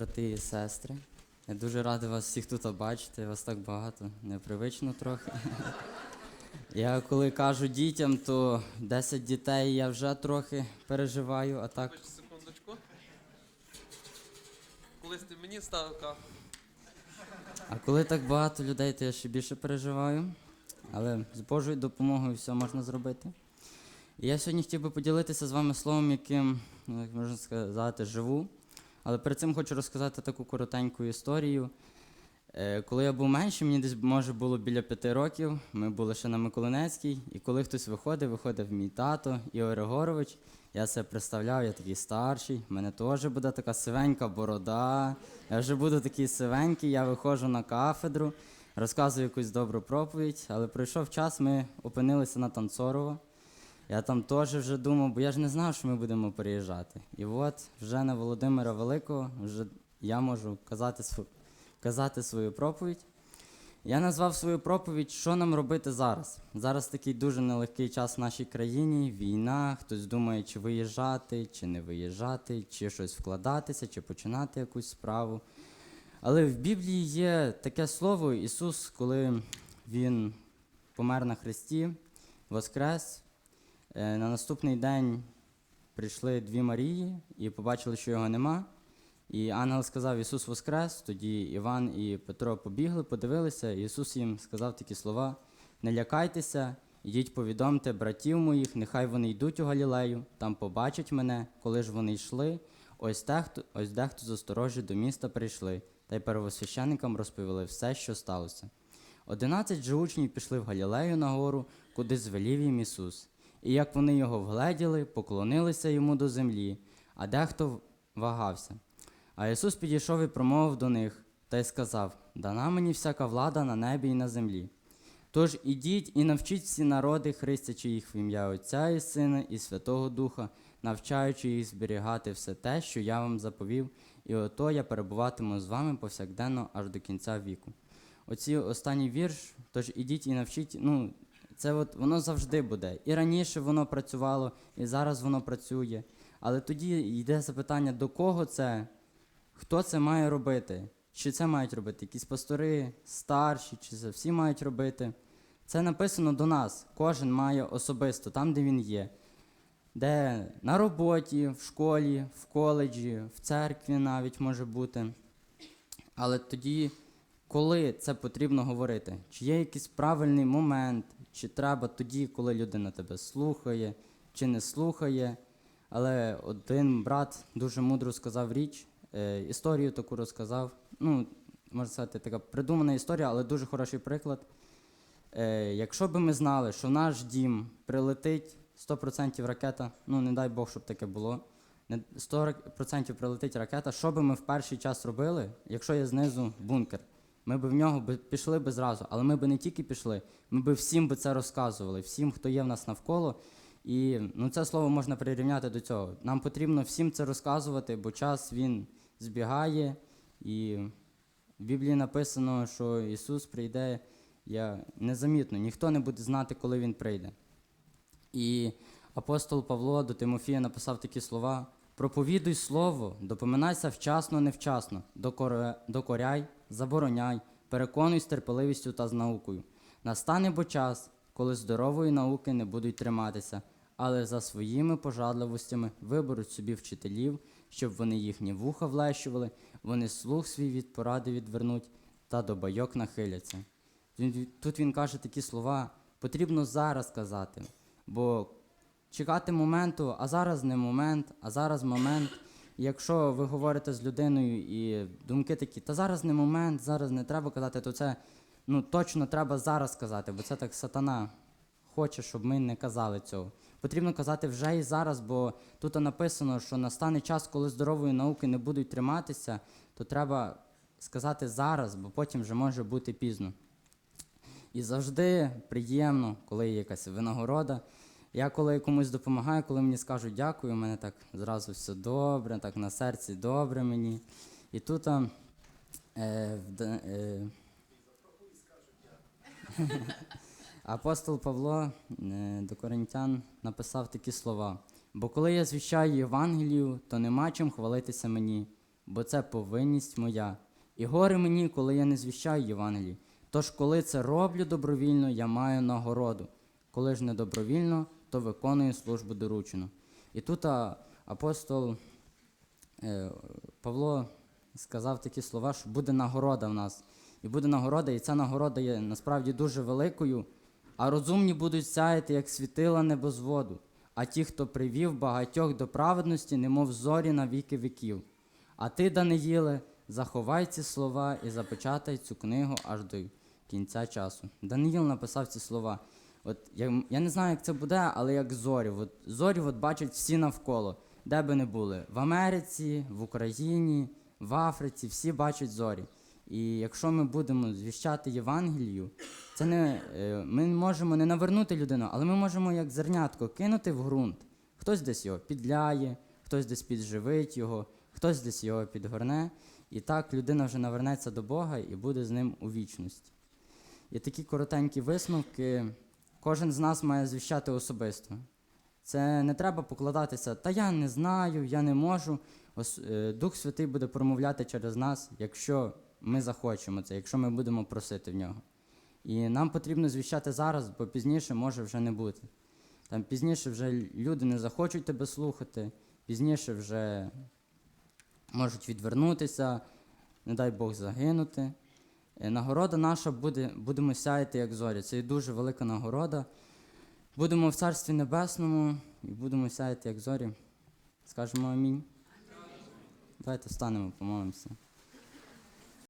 брати і сестри. Я дуже радий вас всіх тут бачити, вас так багато, непривично трохи. Я коли кажу дітям, то 10 дітей я вже трохи переживаю, а так. Секундочку. Колись ти мені ставив кафе. А коли так багато людей, то я ще більше переживаю. Але з Божою допомогою все можна зробити. І я сьогодні хотів би поділитися з вами словом, яким, ну, як можна сказати, живу. Але перед цим хочу розказати таку коротеньку історію. Е, Коли я був менший, мені десь може було біля п'яти років, ми були ще на Миколинецькій, і коли хтось виходив, виходив мій тато Ігор Егорович, я себе представляв, я такий старший, в мене теж буде така сивенька борода, я вже буду такий сивенький, я виходжу на кафедру, розказую якусь добру проповідь, але пройшов час, ми опинилися на Танцорово. Я там теж вже думав, бо я ж не знав, що ми будемо переїжджати. І от вже на Володимира Великого вже я можу казати, казати свою проповідь. Я назвав свою проповідь, що нам робити зараз. Зараз такий дуже нелегкий час в нашій країні, війна, хтось думає, чи виїжджати, чи не виїжджати, чи щось вкладатися, чи починати якусь справу. Але в Біблії є таке слово Ісус, коли Він помер на Христі, воскрес. Е, На наступний день прийшли дві Марії і побачили, що його нема. І ангел сказав: Ісус Воскрес. Тоді Іван і Петро побігли, подивилися. І Ісус їм сказав такі слова: Не лякайтеся, ідіть повідомте братів моїх, нехай вони йдуть у Галілею, там побачать мене, коли ж вони йшли. Ось дехто, ось дехто з осторожі до міста прийшли, та й первосвященникам розповіли все, що сталося. Одинадцять же учнів пішли в Галілею на гору, куди звелів їм Ісус. І як вони його вгледіли, поклонилися йому до землі, а дехто вагався. А Ісус підійшов і промовив до них та й сказав: Дана мені всяка влада на небі і на землі. Тож ідіть і навчіть всі народи, хрестячи їх в ім'я Отця і Сина і Святого Духа, навчаючи їх зберігати все те, що я вам заповів, і ото я перебуватиму з вами повсякденно аж до кінця віку. Оці останній вірш, тож ідіть і навчіть, ну, це от воно завжди буде. І раніше воно працювало, і зараз воно працює. Але тоді йде запитання, до кого це, хто це має робити? Чи це мають робити якісь пастори, старші, чи це всі мають робити? Це написано до нас. Кожен має особисто, там, де він є. Де на роботі, в школі, в коледжі, в церкві навіть може бути. Але тоді, коли це потрібно говорити, чи є якийсь правильний момент, чи треба тоді, коли людина тебе слухає, чи не слухає. Але один брат дуже мудро сказав річ, е, історію таку розказав. Ну, можна сказати, така придумана історія, але дуже хороший приклад. Е, якщо би ми знали, що наш дім прилетить 100% ракета, ну не дай Бог, щоб таке було. не- 100% прилетить ракета, що би ми в перший час робили, якщо є знизу бункер? Ми б в нього пішли би зразу, але ми б не тільки пішли, ми б всім би це розказували, всім, хто є в нас навколо. І ну, це слово можна прирівняти до цього. Нам потрібно всім це розказувати, бо час він збігає, і в Біблії написано, що Ісус прийде я, незамітно, ніхто не буде знати, коли Він прийде. І апостол Павло до Тимофія написав такі слова: проповідуй слово, допоминайся вчасно, невчасно, докоряй, забороняй, переконуй з терпеливістю та з наукою. Настане бо час, коли здорової науки не будуть триматися, але за своїми пожадливостями виберуть собі вчителів, щоб вони їхні вуха влещували, вони слух свій від поради відвернуть та до байок нахиляться. Тут він каже такі слова, потрібно зараз казати, бо чекати моменту, а зараз не момент, а зараз момент. Якщо ви говорите з людиною і думки такі, та зараз не момент, зараз не треба казати, то це ну, точно треба зараз казати, бо це так сатана хоче, щоб ми не казали цього. Потрібно казати вже і зараз, бо тут написано, що настане час, коли здорової науки не будуть триматися, то треба сказати зараз, бо потім вже може бути пізно. І завжди приємно, коли є якась винагорода. Я коли комусь допомагаю, коли мені скажуть дякую, у мене так зразу все добре, так на серці добре мені. І тут е, е, апостол Павло е, до коринтян написав такі слова: Бо коли я звіщаю Євангелію, то нема чим хвалитися мені, бо це повинність моя. І горе мені, коли я не звіщаю Євангелії. Тож, коли це роблю добровільно, я маю нагороду. Коли ж не добровільно, то виконую службу доручену. І тут апостол е, Павло сказав такі слова, що буде нагорода в нас. І буде нагорода, і ця нагорода є насправді дуже великою. А розумні будуть сяяти, як світила небозводу, а ті, хто привів багатьох до праведності, немов зорі на віки віків. А ти, Даниїле, заховай ці слова і запечатай цю книгу аж до кінця часу. Даниїл написав ці слова. От я, я не знаю, як це буде, але як зорі. От, зорі от бачать всі навколо, де би не були. В Америці, в Україні, в Африці, всі бачать зорі. І якщо ми будемо звіщати Євангелію, це не, е, ми можемо не навернути людину, але ми можемо як зернятко кинути в ґрунт. Хтось десь його підляє, хтось десь підживить його, хтось десь його підгорне. І так людина вже навернеться до Бога і буде з ним у вічності. І такі коротенькі висновки кожен з нас має звіщати особисто. Це не треба покладатися, та я не знаю, я не можу. Е, Дух Святий буде промовляти через нас, якщо ми захочемо це, якщо ми будемо просити в нього. І нам потрібно звіщати зараз, бо пізніше може вже не бути. Там пізніше вже люди не захочуть тебе слухати, пізніше вже можуть відвернутися, не дай Бог загинути. Е, Нагорода наша буде, будемо сяяти як зорі. Це є дуже велика нагорода. Будемо в Царстві Небесному і будемо сяяти як зорі. Скажемо амінь. Давайте встанемо, помолимося.